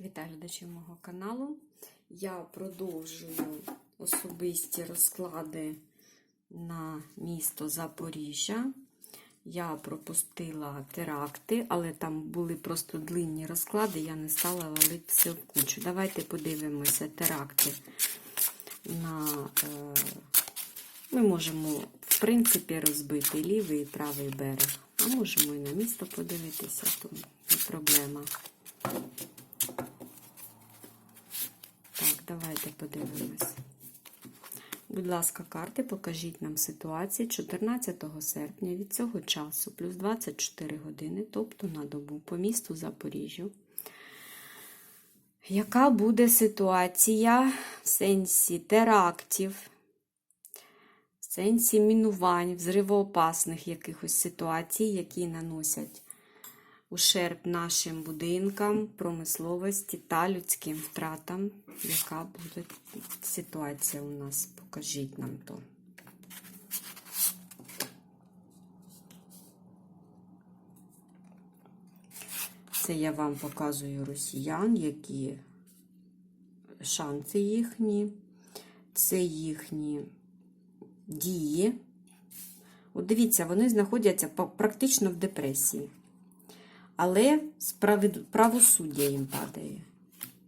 Вітаю глядачів мого каналу. Я продовжую особисті розклади на місто Запоріжжя. Я пропустила теракти, але там були просто длинні розклади, я не стала валити все в кучу. Давайте подивимося теракти на. Е... Ми можемо, в принципі, розбити лівий і правий берег. А можемо і на місто подивитися, то не проблема. Так, давайте подивимось. Будь ласка, карти, покажіть нам ситуацію 14 серпня від цього часу, плюс 24 години, тобто на добу по місту Запоріжжю. Яка буде ситуація в сенсі терактів, в сенсі мінувань, взривоопасних якихось ситуацій, які наносять ущерб нашим будинкам, промисловості та людським втратам. Яка буде ситуація у нас? Покажіть нам то. Це я вам показую росіян, які шанси їхні, це їхні дії. От дивіться, вони знаходяться практично в депресії. Але справед... правосуддя їм падає.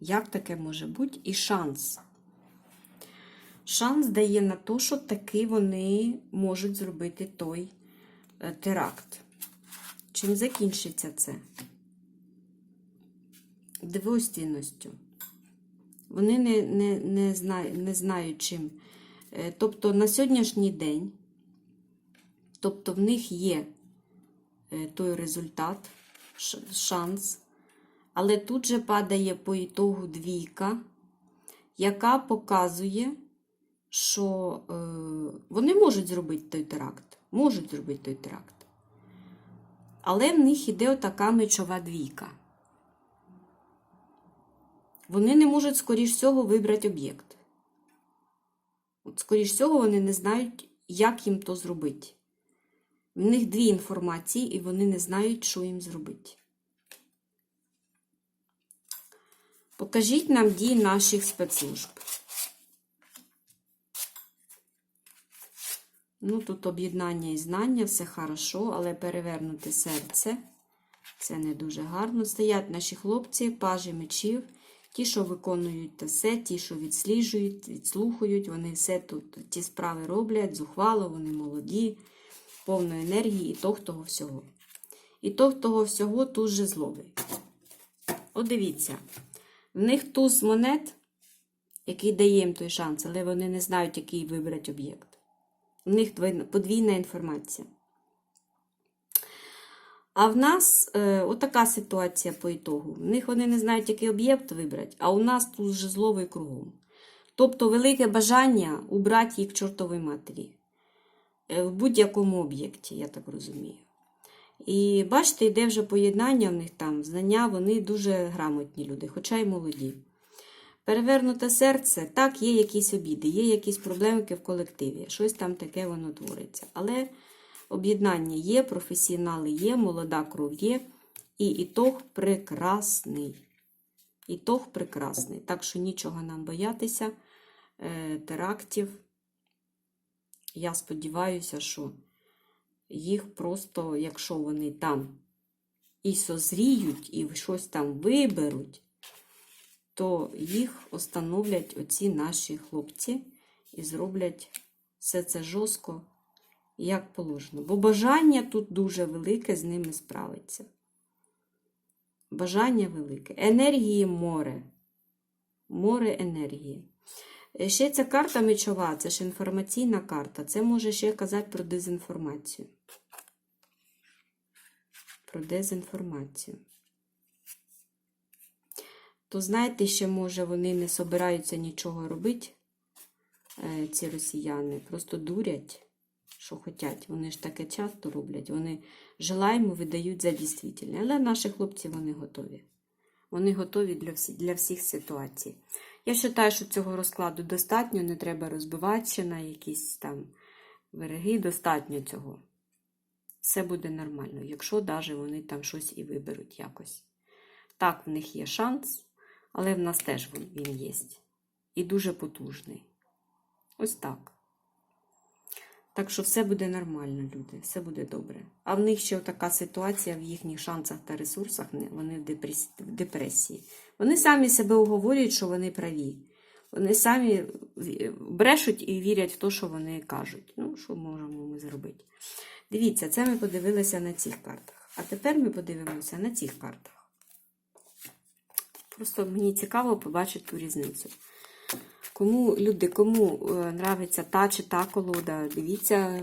Як таке може бути? І шанс. Шанс дає на те, що таки вони можуть зробити той е, теракт. Чим закінчиться це? Двостійністю. Вони не, не, не, знають, не знають чим. Е, Тобто на сьогоднішній день, тобто в них є е, той результат шанс. Але тут же падає по ітогу двійка, яка показує, що е, вони можуть зробити той теракт. Можуть зробити той теракт. Але в них іде отака мечова двійка. Вони не можуть, скоріш всього, вибрати об'єкт. От, скоріш всього, вони не знають, як їм то зробити. В них дві інформації, і вони не знають, що їм зробити. Покажіть нам дії наших спецслужб. Ну, тут об'єднання і знання, все хорошо, але перевернути серце. Це не дуже гарно. Стоять наші хлопці, пажі мечів, ті, що виконують те все, ті, що відсліджують, відслухають, вони все тут ті справи роблять, зухвало, вони молоді повної енергії і того всього. І того всього тут же зловий. От дивіться, в них туз монет, який дає їм той шанс, але вони не знають, який вибрати об'єкт. У них подвійна інформація. А в нас е, отака ситуація по ітогу. В них вони не знають, який об'єкт вибрати, а у нас тут же зловий кругом. Тобто велике бажання убрати їх к чортовій матері. Е, в будь-якому об'єкті, я так розумію. І бачите, йде вже поєднання в них там, знання, вони дуже грамотні люди, хоча й молоді. Перевернуте серце, так, є якісь обіди, є якісь проблемки в колективі, щось там таке воно твориться. Але об'єднання є, професіонали є, молода кров є, і ітог прекрасний. Ітог прекрасний. Так що нічого нам боятися, е, терактів. Я сподіваюся, що їх просто, якщо вони там і созріють, і щось там виберуть, то їх остановлять оці наші хлопці і зроблять все це жорстко, як положено. Бо бажання тут дуже велике з ними справиться. Бажання велике. Енергії море. Море енергії. Ще ця карта мечова, це ж інформаційна карта. Це може ще казати про дезінформацію. Про дезінформацію. То, знаєте, ще, може, вони не собираються нічого робити, е, ці росіяни. Просто дурять, що хочуть. Вони ж таке часто роблять. Вони желаємо видають за дійсне. Але наші хлопці вони готові. Вони готові для всіх ситуацій. Я вважаю, що цього розкладу достатньо, не треба розбиватися на якісь там береги, достатньо цього. Все буде нормально, якщо навіть вони там щось і виберуть якось. Так, в них є шанс, Але в нас теж він є. І дуже потужний. Ось так. Так що все буде нормально, люди, все буде добре. А в них ще така ситуація в їхніх шансах та ресурсах, вони в депрес- в депресії. Вони самі себе уговорюють, що вони праві. Вони самі брешуть і вірять в те, що вони кажуть. Ну, що можемо ми зробити? Дивіться, це ми подивилися на цих картах. А тепер ми подивимося на цих картах. Просто мені цікаво побачити ту різницю. Кому люди, кому е, нравиться та чи та колода, дивіться.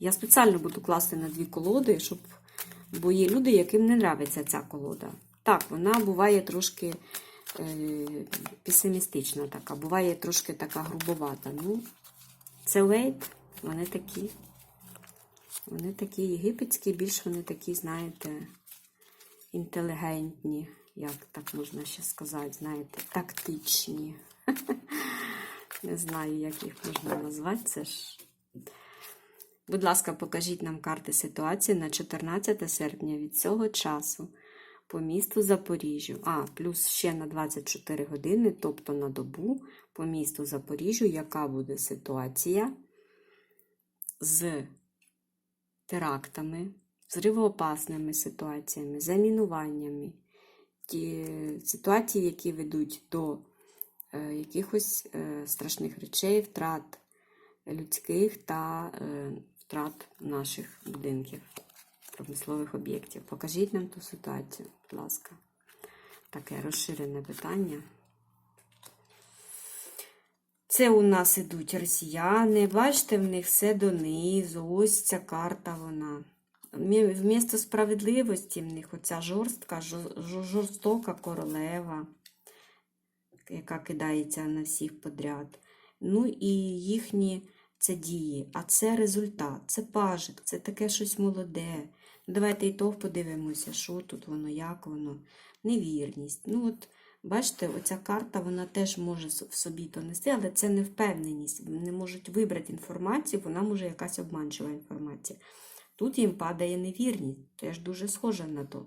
Я спеціально буду класти на дві колоди, щоб. Бо є люди, яким не нравиться ця колода. Так, вона буває трошки е, песимістична така, буває трошки така грубовата. Ну, це лейт, вони такі. Вони такі єгипетські, більш вони такі, знаєте, інтелігентні, як так можна ще сказати, знаєте, тактичні. Не знаю, як їх можна назвати. Це ж. Будь ласка, покажіть нам карти ситуації на 14 серпня від цього часу по місту Запоріжжю. А, плюс ще на 24 години, тобто на добу по місту Запоріжжю, яка буде ситуація з терактами, взривоопасними ситуаціями, замінуваннями, ті ситуації, які ведуть до е, якихось е, страшних речей, втрат людських та е, втрат наших будинків, промислових об'єктів. Покажіть нам ту ситуацію, будь ласка. Таке розширене питання. Це у нас ідуть росіяни. Бачите, в них все донизу. Ось ця карта вона. Вмі- Вмісто справедливості в них оця жорстка, жо- жо- жорстока королева, яка кидається на всіх подряд. Ну і їхні це дії, а це результат, це пажик, це таке щось молоде. Ну, Давайте і то подивимося, що тут воно, як воно. Невірність. Ну от, бачите, оця карта вона теж може в собі то нести, але це не впевненість. Вони можуть вибрати інформацію, вона може якась обманчива інформація. Тут їм падає невірність, теж дуже схоже на то.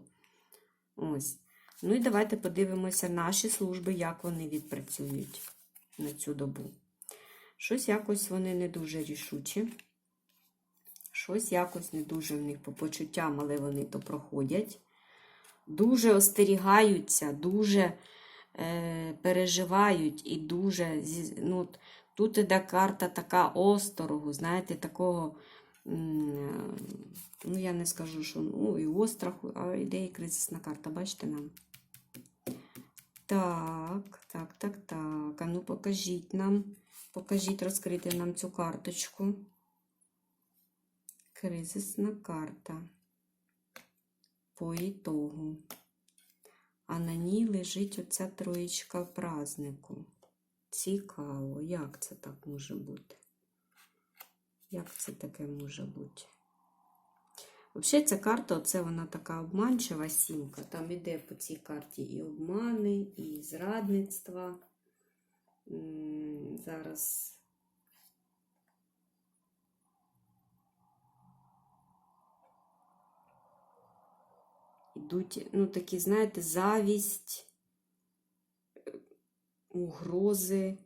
Ось. Ну і давайте подивимося наші служби, як вони відпрацюють на цю добу. Щось якось вони не дуже рішучі. Щось якось не дуже в них по почуттям, але вони то проходять. Дуже остерігаються, дуже е, переживають і дуже. Ну, тут іде карта така осторогу, знаєте, такого. Ну, я не скажу, що ну, і остраху, а йде і кризисна карта, бачите нам? Так, так, так, так. А ну покажіть нам. Покажіть, розкрити нам цю карточку. Кризисна карта. По ітогу. А на ній лежить оця троєчка празднику. Цікаво, як це так може бути? Як це таке може бути? Взагалі, ця карта, це вона така обманчива сімка. Там іде по цій карті і обмани, і зрадництва. Зараз. Ідуть, ну, такі, знаєте, завість, е, угрози.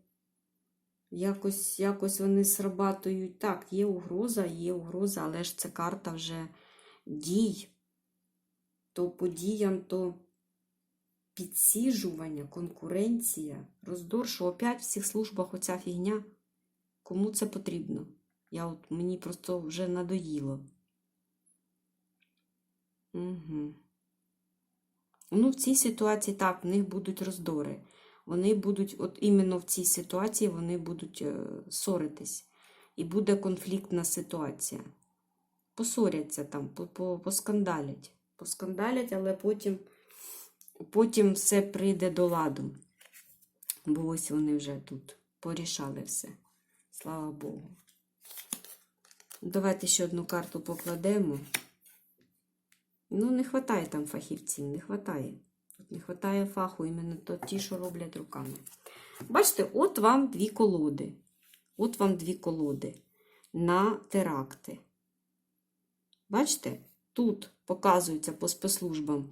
Якось, якось вони срабатують. Так, є угроза, є угроза, але ж це карта вже дій. То подіям, то підсіжування, конкуренція, роздор, що опять в всіх службах оця фігня. Кому це потрібно? Я от, мені просто вже надоїло. Угу. Ну, в цій ситуації так, в них будуть роздори. Вони будуть, от іменно в цій ситуації вони будуть е, ссоритись. І буде конфліктна ситуація. Посоряться там, по- по- поскандалять. Поскандалять, але потім, потім все прийде до ладу. Бо ось вони вже тут порішали все. Слава Богу. Давайте ще одну карту покладемо. Ну, не вистачає там фахівців, не вистачає. Не вистачає фаху, іменно то ті, що роблять руками. Бачите, от вам дві колоди. От вам дві колоди на теракти. Бачите, тут показується по спецслужбам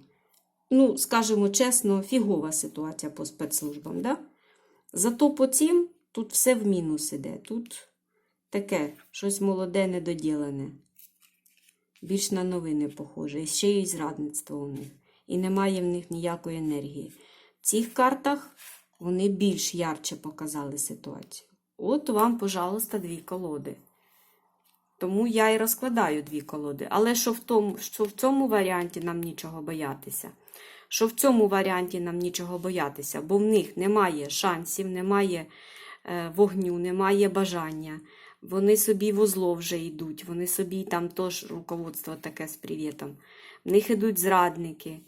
ну, скажімо чесно, фігова ситуація по спецслужбам. Да? Зато по цим тут все в мінус іде. Тут таке щось молоде, недоділене. Більш на новини похоже. І ще й зрадництво у них. І немає в них ніякої енергії. В цих картах вони більш ярче показали ситуацію. От вам, пожалуйста, дві колоди. Тому я і розкладаю дві колоди. Але що в, тому, що в цьому варіанті нам нічого боятися? Що в цьому варіанті нам нічого боятися, бо в них немає шансів, немає е, вогню, немає бажання. Вони собі в узло вже йдуть, вони собі там теж руководство таке з привітом. В них ідуть зрадники.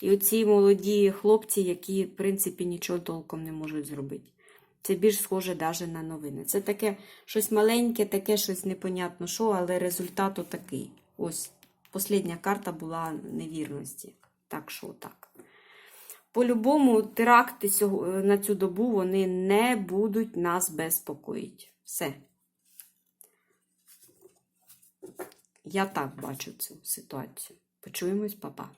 І оці молоді хлопці, які, в принципі, нічого толком не можуть зробити. Це більш схоже навіть на новини. Це таке щось маленьке, таке щось непонятно що, але результат такий. Ось, остання карта була невірності. Так що так. По-любому, теракти на цю добу вони не будуть нас безпокоїти. Все. Я так бачу цю ситуацію. Почуємось, папа.